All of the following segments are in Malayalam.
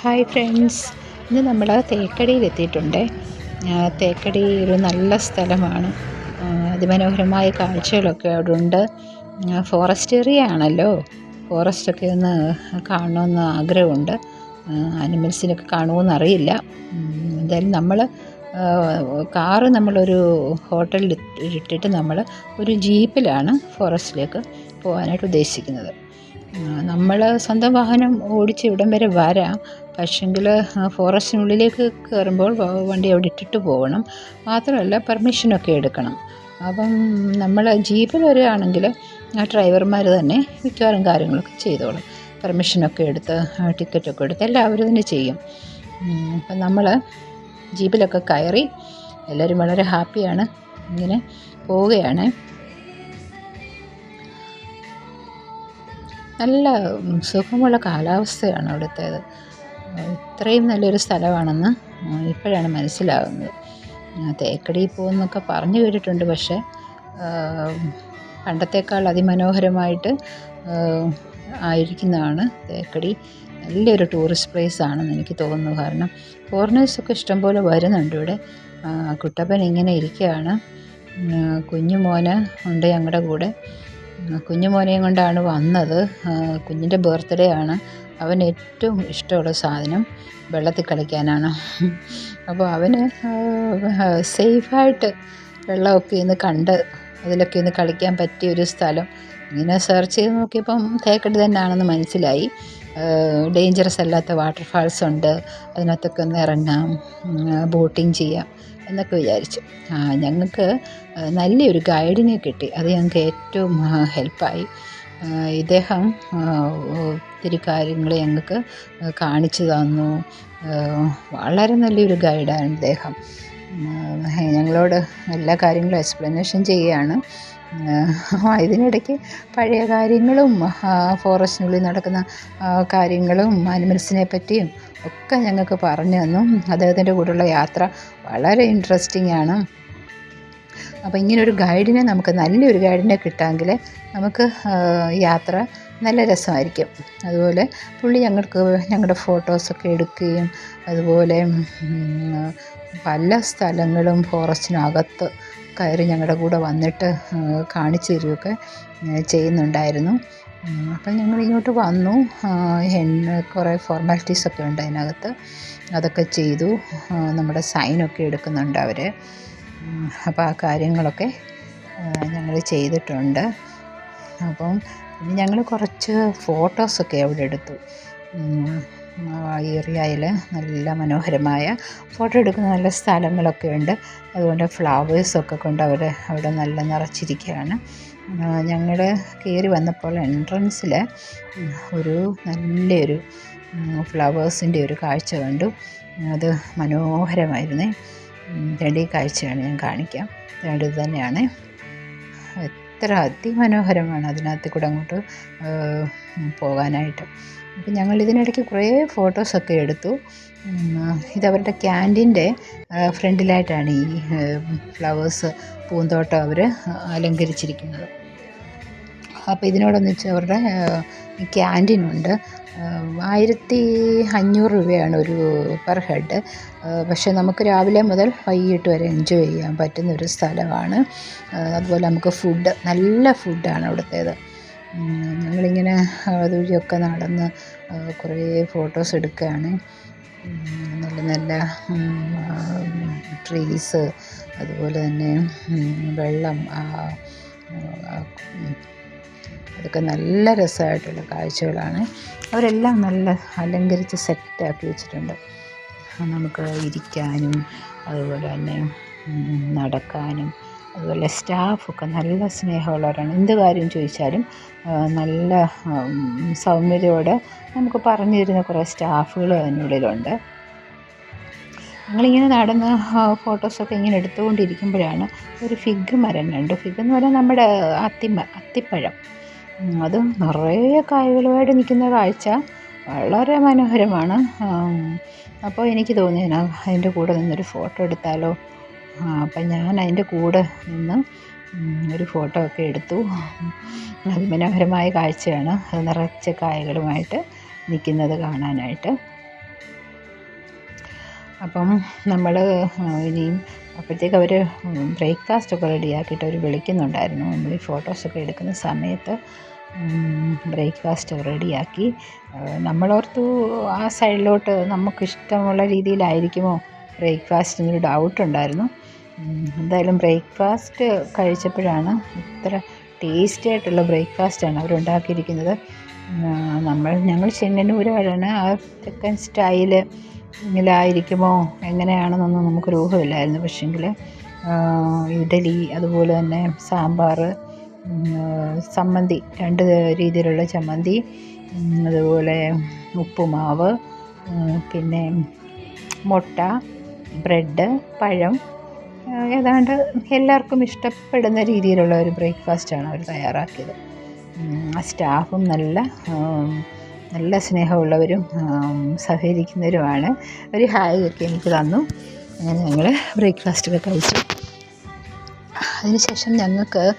Hi friends. ഇന്ന് നമ്മൾ തേക്കടിയിലെത്തിയിട്ടുണ്ട്. തേക്കടി ഒരു നല്ല സ്ഥലമാണ്. അതിമനോഹരമായ കാഴ്ചകളൊക്കെ അവിടെ ഉണ്ട് ഫോറസ്റ്റ് ഏരിയ ആണല്ലോ. ഫോറസ്റ്റൊക്കെ ഒന്ന് കാണണമെന്ന് ആഗ്രഹമുണ്ട്. ആനിമൽസിനൊക്കെ കാണുമെന്ന് അറിയില്ല. എന്തായാലും നമ്മൾ കാറ് നമ്മളൊരു ഹോട്ടലിൽ ഇട്ടിട്ട് നമ്മൾ ഒരു ജീപ്പിലാണ് ഫോറസ്റ്റിലേക്ക് പോകാനായിട്ട് ഉദ്ദേശിക്കുന്നത്. നമ്മൾ സ്വന്തം വാഹനം ഓടിച്ച് ഇവിടം വരെ വരാം. പക്ഷെങ്കിൽ ഫോറസ്റ്റിനുള്ളിലേക്ക് കയറുമ്പോൾ വണ്ടി അവിടെ ഇട്ടിട്ട് പോകണം മാത്രമല്ല പെർമിഷനൊക്കെ എടുക്കണം. അപ്പം നമ്മൾ ജീപ്പിൽ വരികയാണെങ്കിൽ ആ ഡ്രൈവർമാർ തന്നെ മിക്കവാറും കാര്യങ്ങളൊക്കെ ചെയ്തോളും. പെർമിഷനൊക്കെ എടുത്ത് ടിക്കറ്റൊക്കെ എടുത്ത് എല്ലാവരും തന്നെ ചെയ്യും. അപ്പം നമ്മൾ ജീപ്പിലൊക്കെ കയറി എല്ലാവരും വളരെ ഹാപ്പിയാണ്. ഇങ്ങനെ പോവുകയാണ്. നല്ല സുഖമുള്ള കാലാവസ്ഥയാണ് അവിടുത്തേത്. ഇത്രയും നല്ലൊരു സ്ഥലമാണെന്ന് ഇപ്പോഴാണ് മനസ്സിലാകുന്നത് തേക്കടിയിൽ പോകുമെന്നൊക്കെ പറഞ്ഞു കേട്ടിട്ടുണ്ട് പക്ഷേ പണ്ടത്തേക്കാൾ അതിമനോഹരമായിട്ട് ആയിരിക്കുന്നതാണ് തേക്കടി. നല്ലൊരു ടൂറിസ്റ്റ് പ്ലേസ് ആണെന്ന് എനിക്ക് തോന്നുന്നു. കാരണം ഫോറിനേഴ്സൊക്കെ ഇഷ്ടംപോലെ വരുന്നുണ്ട് ഇവിടെ. കുട്ടപ്പൻ ഇങ്ങനെ ഇരിക്കുകയാണ്. കുഞ്ഞു മോന് ഉണ്ട് ഞങ്ങളുടെ കൂടെ. കുഞ്ഞു മോനെയും കൊണ്ടാണ് വന്നത്. കുഞ്ഞിന്റെ ബർത്ത്ഡേ ആണ്. അവന് ഏറ്റവും ഇഷ്ടമുള്ള സാധനം വെള്ളത്തിൽ കളിക്കാനാണ്. അപ്പോൾ അവന് സേഫായിട്ട് വെള്ളമൊക്കെ ഇന്ന് കണ്ട് അതിലൊക്കെ ഒന്ന് കളിക്കാൻ പറ്റിയ ഒരു സ്ഥലം. ഇങ്ങനെ സെർച്ച് ചെയ്ത് നോക്കിയപ്പം തേക്കടി തന്നെയാണെന്ന് മനസ്സിലായി. ഡേഞ്ചറസ് അല്ലാത്ത വാട്ടർഫാൾസ് ഉണ്ട്. അതിനകത്തൊക്കെ ഒന്ന് ഇറങ്ങാം ബോട്ടിങ് ചെയ്യാം എന്നൊക്കെ വിചാരിച്ചു. ഞങ്ങൾക്ക് നല്ലൊരു ഗൈഡിനെ കിട്ടി. അത് ഞങ്ങൾക്ക് ഏറ്റവും ഹെൽപ്പായി. ഇദ്ദേഹം ഒത്തിരി കാര്യങ്ങൾ ഞങ്ങൾക്ക് കാണിച്ചു തന്നു. വളരെ നല്ലൊരു ഗൈഡാണ് അദ്ദേഹം ഞങ്ങളോട് എല്ലാ കാര്യങ്ങളും എക്സ്പ്ലനേഷൻ ചെയ്യുകയാണ്. ഇതിനിടയ്ക്ക് പഴയ കാര്യങ്ങളും ഫോറസ്റ്റിനുള്ളിൽ നടക്കുന്ന കാര്യങ്ങളും ആനിമൽസിനെ പറ്റിയും ഒക്കെ ഞങ്ങൾക്ക് പറഞ്ഞു തന്നു. അദ്ദേഹത്തിന്റെ കൂടെയുള്ള യാത്ര വളരെ ഇൻട്രസ്റ്റിംഗ് ആണ്. അപ്പോൾ ഇങ്ങനൊരു ഗൈഡിനെ നമുക്ക് നല്ലൊരു ഗൈഡിനെ കിട്ടാമെങ്കിൽ നമുക്ക് യാത്ര നല്ല രസമായിരിക്കും. അതുപോലെ പുള്ളി ഞങ്ങൾക്ക് ഞങ്ങളുടെ ഫോട്ടോസൊക്കെ എടുക്കുകയും അതുപോലെ പല സ്ഥലങ്ങളും ഫോറസ്റ്റിനകത്ത് കയറി ഞങ്ങളുടെ കൂടെ വന്നിട്ട് കാണിച്ചു തരികയൊക്കെ ചെയ്യുന്നുണ്ടായിരുന്നു. അപ്പം ഞങ്ങൾ ഇങ്ങോട്ട് വന്നു. കുറേ ഫോർമാലിറ്റീസൊക്കെ ഉണ്ട് അതിനകത്ത്. അതൊക്കെ ചെയ്തു. നമ്മുടെ സൈനൊക്കെ എടുക്കുന്നുണ്ട് അവർ അപ്പോൾ ആ കാര്യങ്ങളൊക്കെ ഞങ്ങൾ ചെയ്തിട്ടുണ്ട്. അപ്പം ഞങ്ങൾ കുറച്ച് ഫോട്ടോസൊക്കെ അവിടെ എടുത്തു. ഏറിയയിൽ നല്ല മനോഹരമായ ഫോട്ടോ എടുക്കുന്ന നല്ല സ്ഥലങ്ങളൊക്കെ ഉണ്ട്. അതുകൊണ്ട് ഫ്ലവേഴ്സൊക്കെ കൊണ്ട് അവർ അവിടെ നല്ല നിറച്ചിരിക്കുകയാണ്. ഞങ്ങൾ കയറി വന്നപ്പോൾ എൻട്രൻസിൽ ഒരു നല്ലൊരു ഫ്ലവേഴ്സിന്റെ ഒരു കാഴ്ച കണ്ടു. അത് മനോഹരമായിരുന്നേ. രണ്ട് കാഴ്ചയാണ് ഞാൻ കാണിക്കാം. രണ്ട് തന്നെയാണ്. എത്ര അതിമനോഹരമാണ് അതിനകത്ത് കൂടെ അങ്ങോട്ട് പോകാനായിട്ട്. അപ്പം ഞങ്ങൾ ഇതിനിടയ്ക്ക് കുറേ ഫോട്ടോസൊക്കെ എടുത്തു. ഇതവരുടെ ക്യാന്റീന്റെ ഫ്രണ്ടിലായിട്ടാണ് ഈ ഫ്ലവേഴ്സ് പൂന്തോട്ടം അവർ അലങ്കരിച്ചിരിക്കുന്നത്. അപ്പോൾ ഇതിനോടൊന്നിച്ച് അവരുടെ ക്യാന്റീനുണ്ട് ആയിരത്തി അഞ്ഞൂറ് രൂപയാണ് ഒരു പെർ ഹെഡ് പക്ഷെ നമുക്ക് രാവിലെ മുതൽ വൈകിട്ട് വരെ എൻജോയ് ചെയ്യാൻ പറ്റുന്ന ഒരു സ്ഥലമാണ്. അതുപോലെ നമുക്ക് ഫുഡ് നല്ല ഫുഡാണ് അവിടുത്തേത്. ഞങ്ങളിങ്ങനെ അതുവഴിയൊക്കെ നടന്ന് കുറേ ഫോട്ടോസ് എടുക്കുകയാണ്. നല്ല നല്ല ട്രീസ് അതുപോലെ തന്നെ വെള്ളം അതൊക്കെ നല്ല രസമായിട്ടുള്ള കാഴ്ചകളാണ്. അവരെല്ലാം നല്ല അലങ്കരിച്ച് സെറ്റാക്കി വെച്ചിട്ടുണ്ട്. നമുക്ക് ഇരിക്കാനും അതുപോലെ തന്നെ നടക്കാനും അതുപോലെ സ്റ്റാഫൊക്കെ നല്ല സ്നേഹമുള്ളവരാണ്. എന്ത് കാര്യം ചോദിച്ചാലും നല്ല സൗമ്യതയോടെ നമുക്ക് പറഞ്ഞു തരുന്ന കുറേ സ്റ്റാഫുകൾ അതിനുള്ളിലുണ്ട്. ഞങ്ങളിങ്ങനെ നടന്ന് ഫോട്ടോസൊക്കെ ഇങ്ങനെ എടുത്തുകൊണ്ടിരിക്കുമ്പോഴാണ് ഒരു ഫിഗ് മരം കണ്ടു. ഫിഗ് എന്ന് പറഞ്ഞാൽ നമ്മുടെ അത്തിമ അത്തിപ്പഴം. അത് നിറയെ കായ്കളുമായിട്ട് നിൽക്കുന്ന കാഴ്ച. വളരെ മനോഹരമാണ്. അപ്പോൾ എനിക്ക് തോന്നി അതിന്റെ കൂടെ നിന്നൊരു ഫോട്ടോ എടുത്താലോ? അപ്പം ഞാൻ അതിന്റെ കൂടെ നിന്ന് ഒരു ഫോട്ടോ ഒക്കെ എടുത്തു. അതിമനോഹരമായ കാഴ്ചയാണ്. അത് നിറച്ച കായകളുമായിട്ട് നിൽക്കുന്നത് കാണാനായിട്ട്. അപ്പം നമ്മൾ ഇനിയും അപ്പോഴത്തേക്ക് അവർ ബ്രേക്ക്ഫാസ്റ്റൊക്കെ റെഡിയാക്കിയിട്ട് അവർ വിളിക്കുന്നുണ്ടായിരുന്നു. നമ്മൾ ഈ ഫോട്ടോസൊക്കെ എടുക്കുന്ന സമയത്ത്. ബ്രേക്ക്ഫാസ്റ്റ് റെഡിയാക്കി. നമ്മളോർത്തു ആ സൈഡിലോട്ട് നമുക്കിഷ്ടമുള്ള രീതിയിലായിരിക്കുമോ? ബ്രേക്ക്ഫാസ്റ്റ് ഡൗട്ട് ഉണ്ടായിരുന്നു എന്തായാലും ബ്രേക്ക്ഫാസ്റ്റ് കഴിച്ചപ്പോഴാണ് ഇത്ര ടേസ്റ്റി ആയിട്ടുള്ള ബ്രേക്ക്ഫാസ്റ്റാണ് അവരുണ്ടാക്കിയിരിക്കുന്നത്. നമ്മൾ ഞങ്ങൾ ചെങ്ങന്നൂരാണ് ആ തെക്കൻ സ്റ്റൈൽ ിലായിരിക്കുമോ? എങ്ങനെയാണെന്നൊന്നും നമുക്കൊരു ഊഹമില്ലായിരുന്നു. പക്ഷേങ്കിൽ ഇഡലി അതുപോലെ തന്നെ സാമ്പാർ ചമ്മന്തി രണ്ട് രീതിയിലുള്ള ചമ്മന്തി അതുപോലെ ഉപ്പുമാവ് പിന്നെ മുട്ട ബ്രെഡ് പഴം ഏതാണ്ട് എല്ലാവർക്കും ഇഷ്ടപ്പെടുന്ന രീതിയിലുള്ള ഒരു ബ്രേക്ക്ഫാസ്റ്റാണ് അവർ തയ്യാറാക്കിയത്. ആ സ്റ്റാഫും നല്ല നല്ല സ്നേഹമുള്ളവരും സഹകരിക്കുന്നവരുമാണ്. ഒരു ഹായ് ഒക്കെ എനിക്ക് തന്നു. അങ്ങനെ ഞങ്ങൾ ബ്രേക്ക്ഫാസ്റ്റൊക്കെ കഴിച്ചു. അതിനുശേഷം ഞങ്ങൾക്ക്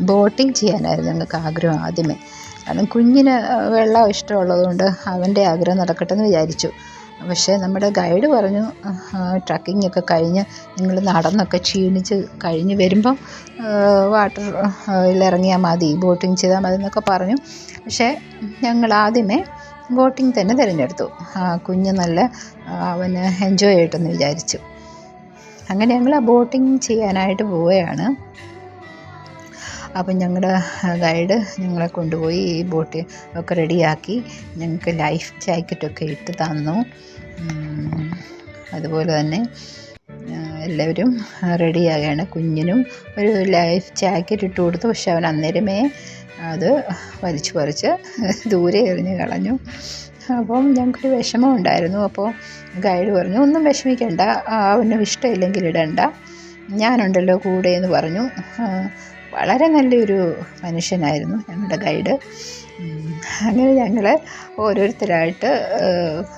ബോട്ടിങ് ചെയ്യാനായിരുന്നു ഞങ്ങൾക്ക് ആഗ്രഹം ആദ്യമേ. കാരണം കുഞ്ഞിന് വെള്ളം ഇഷ്ടമുള്ളതുകൊണ്ട് അവന്റെ ആഗ്രഹം നടക്കട്ടെ എന്ന് വിചാരിച്ചു. പക്ഷേ നമ്മുടെ ഗൈഡ് പറഞ്ഞു ട്രക്കിംഗ് ഒക്കെ കഴിഞ്ഞ് നിങ്ങൾ നടന്നൊക്കെ ക്ഷീണിച്ച് കഴിഞ്ഞ് വരുമ്പം വാട്ടറിൽ ഇറങ്ങിയാൽ മതി ബോട്ടിങ് ചെയ്താൽ മതി എന്നൊക്കെ പറഞ്ഞു. പക്ഷേ ഞങ്ങൾ ആദ്യമേ ബോട്ടിങ് തന്നെ തിരഞ്ഞെടുത്തു. കുഞ്ഞ് നല്ല അവന് എൻജോയ് ചെയ്യട്ടെന്ന് വിചാരിച്ചു. അങ്ങനെ ഞങ്ങൾ ആ ബോട്ടിങ് ചെയ്യാനായിട്ട് പോവുകയാണ്. അപ്പം ഞങ്ങളുടെ ഗൈഡ് ഞങ്ങളെ കൊണ്ടുപോയി ഈ ബോട്ട് ഒക്കെ റെഡിയാക്കി ഞങ്ങൾക്ക് ലൈഫ് ജാക്കറ്റൊക്കെ ഇട്ട് തന്നു. അതുപോലെ തന്നെ എല്ലാവരും റെഡിയാകുകയാണ് കുഞ്ഞിനും ഒരു ലൈഫ് ജാക്കറ്റ് ഇട്ട് കൊടുത്തു. പക്ഷെ അവൻ അന്നേരമേ അത് വലിച്ചു പറിച്ച് ദൂരെ എറിഞ്ഞ് കളഞ്ഞു. അപ്പം ഞങ്ങൾക്കൊരു വിഷമം ഉണ്ടായിരുന്നു. അപ്പോൾ ഗൈഡ് പറഞ്ഞു ഒന്നും വിഷമിക്കണ്ട. അവന് ഇഷ്ടമില്ലെങ്കിൽ ഇടണ്ട. ഞാനുണ്ടല്ലോ കൂടെ എന്ന് പറഞ്ഞു. വളരെ നല്ലൊരു മനുഷ്യനായിരുന്നു ഞങ്ങളുടെ ഗൈഡ്. അങ്ങനെ ഞങ്ങൾ ഓരോരുത്തരായിട്ട്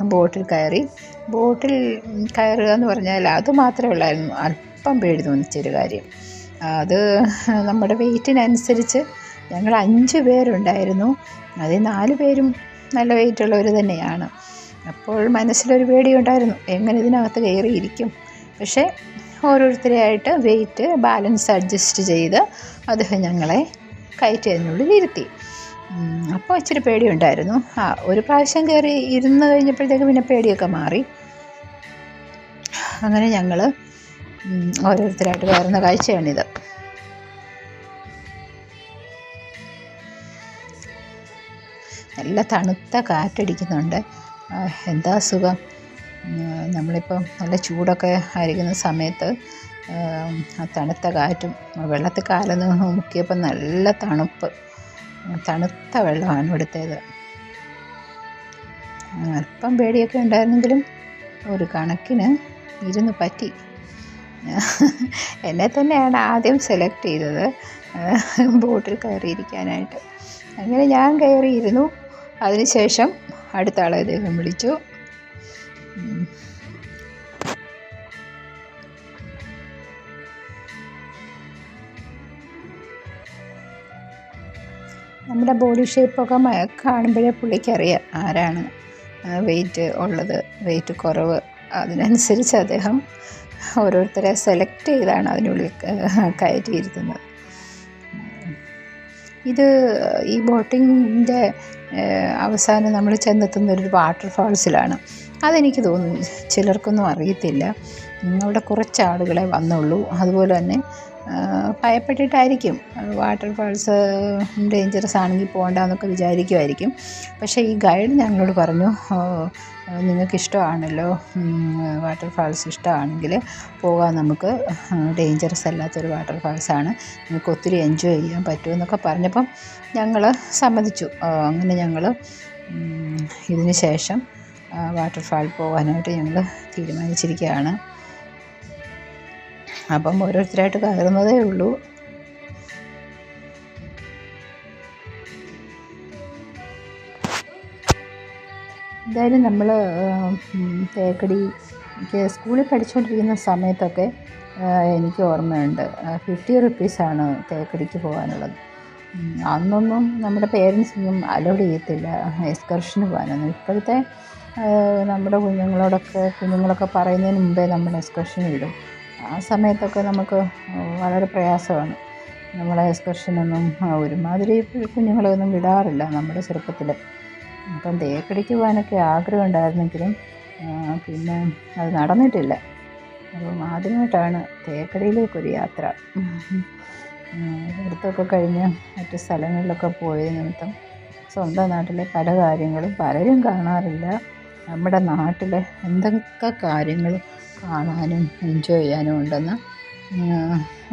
ബോട്ടിൽ കയറി. ബോട്ടിൽ കയറുക എന്ന് പറഞ്ഞാൽ അത് മാത്രമേ ഉള്ളായിരുന്നു. അല്പം പേടി തോന്നിച്ചൊരു കാര്യം. അത് നമ്മുടെ വെയിറ്റിനനുസരിച്ച് ഞങ്ങൾ അഞ്ച് പേരുണ്ടായിരുന്നു. അതിൽ നാല് പേരും നല്ല വെയിറ്റുള്ളവർ തന്നെയാണ്. അപ്പോൾ മനസ്സിലൊരു പേടിയുണ്ടായിരുന്നു. എങ്ങനെ ഇതിനകത്ത് കയറിയിരിക്കും? പക്ഷേ ഓരോരുത്തരെയായിട്ട് വെയിറ്റ് ബാലൻസ് അഡ്ജസ്റ്റ് ചെയ്ത് അദ്ദേഹം ഞങ്ങളെ കയറ്റി അതിനുള്ളിൽ ഇരുത്തി അപ്പോൾ ഇച്ചിരി പേടിയുണ്ടായിരുന്നു. ആ ഒരു പ്രാവശ്യം കയറി ഇരുന്ന് കഴിഞ്ഞപ്പോഴത്തേക്ക് പിന്നെ പേടിയൊക്കെ മാറി. അങ്ങനെ ഞങ്ങൾ ഓരോരുത്തരായിട്ട് കയറുന്ന കാഴ്ചയാണിത്. നല്ല തണുത്ത കാറ്റടിക്കുന്നുണ്ട്. എന്താ സുഖം? നമ്മളിപ്പം നല്ല ചൂടൊക്കെ ആയിരിക്കുന്ന സമയത്ത് തണുത്ത കാറ്റും വെള്ളത്തിൽ കാലൊന്ന് മുക്കിയപ്പോൾ നല്ല തണുപ്പ്. തണുത്ത വെള്ളമാണ് ഇവിടുത്തേത്. അല്പം പേടിയൊക്കെ ഉണ്ടായിരുന്നെങ്കിലും ഒരു കണക്കിന് ഇരുന്ന് പറ്റി. എന്നെ തന്നെയാണ് ആദ്യം സെലക്ട് ചെയ്തത് ബോട്ടിൽ കയറിയിരിക്കാനായിട്ട്. അങ്ങനെ ഞാൻ കയറിയിരുന്നു. അതിനുശേഷം അടുത്ത ആളെ അദ്ദേഹം വിളിച്ചു. നമ്മുടെ ബോഡി ഷേപ്പൊക്കെ കാണുമ്പോഴേ പുള്ളിക്കറിയാം ആരാണ് വെയിറ്റ് ഉള്ളത് വെയിറ്റ് കുറവ്. അതിനനുസരിച്ച് അദ്ദേഹം ഓരോരുത്തരെ സെലക്ട് ചെയ്താണ് അതിനുള്ളിൽ കയറ്റിയിരുത്തുന്നത്. ഇത് ഈ ബോട്ടിങ്ങിന്റെ അവസാനം നമ്മൾ ചെന്നെത്തുന്ന ഒരു വാട്ടർ ഫാൾസിലാണ് അതെനിക്ക് തോന്നുന്നു. ചിലർക്കൊന്നും അറിയത്തില്ല. അവിടെ കുറച്ച് ആളുകളെ വന്നുള്ളൂ. അതുപോലെ തന്നെ ഭയപ്പെട്ടിട്ടായിരിക്കും. വാട്ടർ ഫാൾസ് ഡേഞ്ചറസ് ആണെങ്കിൽ പോകണ്ടെന്നൊക്കെ വിചാരിക്കുമായിരിക്കും പക്ഷേ ഈ ഗൈഡ് ഞങ്ങളോട് പറഞ്ഞു നിങ്ങൾക്ക് ഇഷ്ടമാണല്ലോ വാട്ടർ ഫാൾസ് ഇഷ്ടമാണെങ്കിൽ പോകാൻ നമുക്ക്. ഡേഞ്ചറസ് അല്ലാത്തൊരു വാട്ടർ ഫാൾസാണ് നിങ്ങൾക്ക് ഒത്തിരി എൻജോയ് ചെയ്യാൻ പറ്റുമെന്നൊക്കെ പറഞ്ഞപ്പം ഞങ്ങൾ സമ്മതിച്ചു. അങ്ങനെ ഞങ്ങൾ ഇതിന് ശേഷം വാട്ടർ ഫാൾ പോകാനായിട്ട് ഞങ്ങൾ തീരുമാനിച്ചിരിക്കുകയാണ്. അപ്പം ഓരോരുത്തരായിട്ട് കയറുന്നതേ ഉള്ളൂ. എന്തായാലും നമ്മൾ തേക്കടി സ്കൂളിൽ പഠിച്ചുകൊണ്ടിരിക്കുന്ന സമയത്തൊക്കെ എനിക്ക് ഓർമ്മയുണ്ട്. ഫിഫ്റ്റി റുപ്പീസാണ് തേക്കടിക്ക് പോകാനുള്ളത്. അന്നൊന്നും നമ്മുടെ പേരൻസൊന്നും അലോഡ് ചെയ്യത്തില്ല. എക്സ്കർഷന് പോകാനൊന്നും. ഇപ്പോഴത്തെ നമ്മുടെ കുഞ്ഞുങ്ങളോടൊക്കെ കുഞ്ഞുങ്ങളൊക്കെ പറയുന്നതിന് മുമ്പേ നമ്മൾ എക്സ്കർഷന് വിടും ആ സമയത്തൊക്കെ നമുക്ക് വളരെ പ്രയാസമാണ്. നമ്മളെ എക്സ്കർഷനൊന്നും ഒരുമാതിരി കുഞ്ഞുങ്ങളെയൊന്നും വിടാറില്ല നമ്മുടെ ചെറുപ്പത്തിൽ. അപ്പം തേക്കടിക്ക് പോകാനൊക്കെ ആഗ്രഹം ഉണ്ടായിരുന്നെങ്കിലും പിന്നെ അത് നടന്നിട്ടില്ല. അപ്പം ആദ്യമായിട്ടാണ് തേക്കടിയിലേക്കൊരു യാത്ര. അടുത്തൊക്കെ കഴിഞ്ഞ് മറ്റ് സ്ഥലങ്ങളിലൊക്കെ പോയ നിമിത്തം സ്വന്തം നാട്ടിലെ പല കാര്യങ്ങളും പലരും കാണാറില്ല. നമ്മുടെ നാട്ടിലെ എന്തൊക്കെ കാര്യങ്ങൾ കാണാനും എൻജോയ് ചെയ്യാനും ഉണ്ടെന്ന്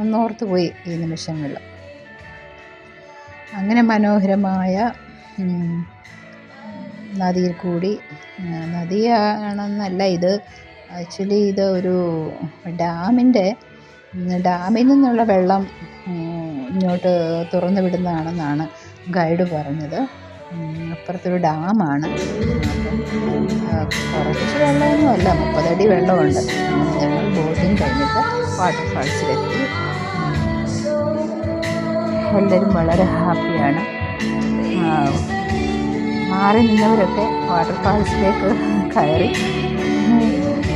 ഒന്നോർത്ത് പോയി ഈ നിമിഷങ്ങളിൽ. അങ്ങനെ മനോഹരമായ നദിയിൽ കൂടി നദിയാണെന്നല്ല ഇത് ആക്ച്വലി ഇത് ഒരു ഡാമിന്റെ ഡാമിൽ നിന്നുള്ള വെള്ളം ഇങ്ങോട്ട് തുറന്നു വിടുന്നതാണെന്നാണ് ഗൈഡ് പറഞ്ഞത്. അപ്പുറത്തൊരു ഡാമാണ്. കുറച്ച് വെള്ളമൊന്നുമല്ല മുപ്പതടി വെള്ളമുണ്ട്. ഞങ്ങൾ ബോട്ടിങ് കഴിഞ്ഞിട്ട് വാട്ടർഫാൾസിലെത്തി എല്ലാവരും വളരെ ഹാപ്പിയാണ് മാറി നിന്നവരൊക്കെ വാട്ടർഫാൾസിലേക്ക് കയറി.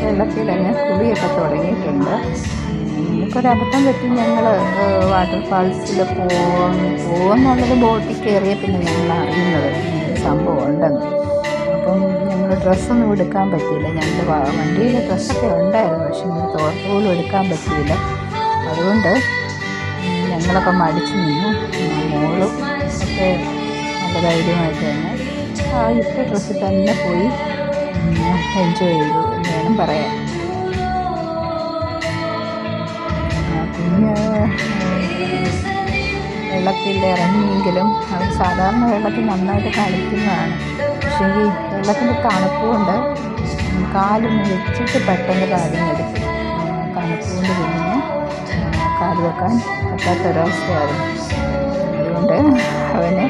വെള്ളത്തിൽ തന്നെ കുളിയൊക്കെ തുടങ്ങിയിട്ടുണ്ട്. നമുക്കൊരബദ്ധം പറ്റി ഞങ്ങൾ വാട്ടർഫാൾസിൽ പോവാം പോകുമെന്നുള്ളത് ബോട്ടിൽ കയറിയ പിന്നെ ഞങ്ങൾ അറിയുന്നത് സംഭവം ഉണ്ടെന്ന് അപ്പം ഞങ്ങൾ ഡ്രസ്സൊന്നും എടുക്കാൻ പറ്റിയില്ല. ഞങ്ങളുടെ വണ്ടിയിൽ ഡ്രസ്സൊക്കെ ഉണ്ടായിരുന്നു. പക്ഷെ ഞങ്ങൾ തോർത്ത് പോലും എടുക്കാൻ പറ്റിയില്ല. അതുകൊണ്ട് ഞങ്ങളൊക്കെ മടിച്ചു നിന്നു. മോളും ഒക്കെ നല്ല ധൈര്യമായിട്ട് തന്നെ ആ ഇട്ട ഡ്രസ്സിൽ തന്നെ പോയി എൻജോയ് ചെയ്തു എന്ന് വേണം പറയാൻ. വെള്ളത്തിൽ ഇറങ്ങിയെങ്കിലും അവർ സാധാരണ വെള്ളത്തിൽ നന്നായിട്ട് കളിക്കുന്നതാണ്. പക്ഷേ ഈ വെള്ളത്തിന്റെ തണുപ്പ് കൊണ്ട് കാലും വെച്ചിട്ട് പെട്ടെന്ന് കാലിനെടുത്തു തണുപ്പ് കൊണ്ട് പിന്നെ കാൽ വെക്കാൻ പറ്റാത്തൊരവസ്ഥയായിരുന്നു. അതുകൊണ്ട് അവന്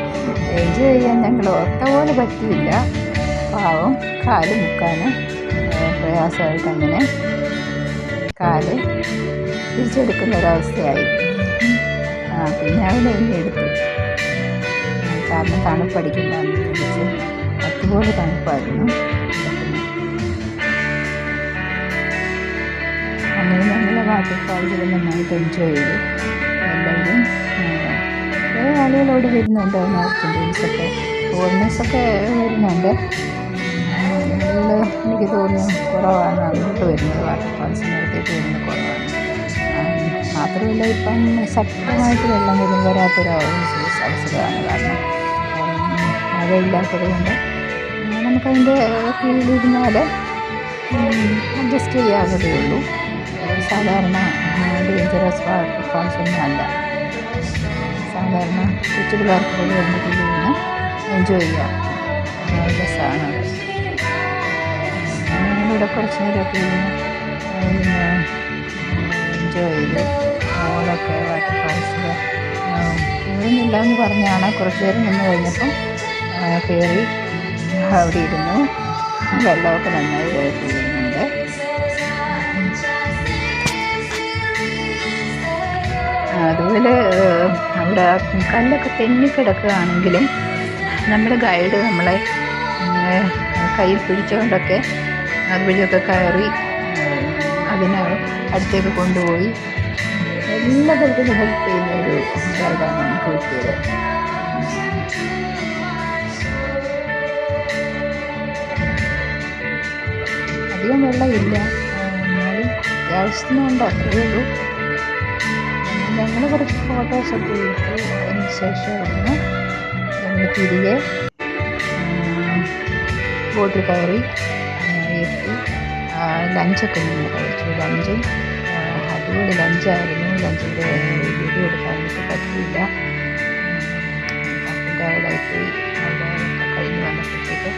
എൻജോയ് ചെയ്യാൻ ഞങ്ങൾ ഓർത്ത പോലെ പറ്റിയില്ല. പാവം കാൽ മുക്കാൻ പ്രയാസമായിട്ട് അങ്ങനെ കാൽ തിരിച്ചെടുക്കുന്ന ഒരവസ്ഥയായി പിന്നെ അവൻ എന്നെ എടുത്തു കാരണം തണുപ്പടിക്കില്ലാന്ന് വിളിച്ച് അതുപോലെ തണുപ്പായിരുന്നു അങ്ങനെ ഞങ്ങൾ വാട്ടർ ഫാൾസിൽ നന്നായിട്ട് എൻജോയ് ചെയ്തു എല്ലാവരും കുറേ ആളുകളോട് വരുന്നുണ്ട് നോർത്ത് ഇന്ത്യൻസൊക്കെ ഫോറിനേഴ്സൊക്കെ വരുന്നുണ്ട് എനിക്ക് തോന്നുന്നു കുറവാണ് അങ്ങോട്ട് വരുന്നത് വാട്ടർ ഫാൾസിനടുത്തേക്ക് വരുന്നത് കുറവാണ് മാത്രമല്ല ഇപ്പം ശക്തമായിട്ട് വെള്ളം വരും വരാത്തൊരു അവസരമാണ് കാരണം മഴയില്ലാത്തത് കൊണ്ട്. നമുക്കതിന്റെ കീഴിലിരുന്നാൽ അഡ്ജസ്റ്റ് ചെയ്യാവുന്നതേ ഉള്ളൂ. സാധാരണ ഡേഞ്ചറസ് വാട്ടർ ഫാൾസ് ഒന്നും അല്ല. സാധാരണ കൊച്ചു പിള്ളേർക്ക് പോലും കീഴിൽ നിന്ന് എൻജോയ് ചെയ്യാം രസമാണ് ഇവിടെ കുറച്ച് നേരമൊക്കെ ഇരുന്ന് എൻജോയ് ചെയ്തു മോളൊക്കെ വാട്ടർ ഫാൾസിൽ കയറുന്നില്ല എന്ന് പറഞ്ഞാണ് കുറച്ച് നേരം നിന്ന് കഴിഞ്ഞപ്പം കയറി അവിടെ ഇരുന്നു. വെള്ളമൊക്കെ നന്നായി പോയിട്ടുണ്ട് അതുപോലെ അവിടെ കല്ലൊക്കെ തെന്നിക്കിടക്കുകയാണെങ്കിലും നമ്മുടെ ഗൈഡ് നമ്മളെ കയ്യിൽ പിടിച്ചുകൊണ്ടൊക്കെ അതുവഴിയൊക്കെ കയറി അതിനെ അടുത്തേക്ക് കൊണ്ടുപോയി. എല്ലാ തരത്തിലും ഹെൽപ്പ് ചെയ്യുന്ന ഒരു സംസാരമാണ് കിട്ടിയത്. അധികം വെള്ളമില്ല. എന്നാലും അത്യാവശ്യത്തിനുണ്ട് അത്രയേ ഉള്ളൂ. ഞങ്ങൾ കുറച്ച് ഫോട്ടോസൊക്കെ എടുത്തു അതിന് ശേഷം വന്ന് ഞങ്ങൾ തിരികെ ബോട്ടിൽ കയറി എത്തി. ലഞ്ചൊക്കെ ഞങ്ങൾ കഴിച്ചു. ലഞ്ചും അടിപൊളി ലഞ്ചായിരുന്നു ലഞ്ചിന്റെ വീഡിയോ എനിക്ക് പറ്റിയില്ല. അവിടെയായിപ്പോയി അവിടെ കഴിഞ്ഞ് വന്നപ്പോഴത്തേക്ക്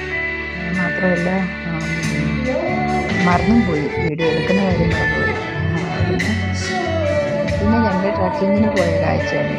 മാത്രമല്ല മറന്നും പോയി വീഡിയോ എടുക്കുന്ന കാര്യം മറന്നുപോയി. പിന്നെ ഞങ്ങൾ ട്രക്കിങ്ങിന് പോയ കാഴ്ചയാണ്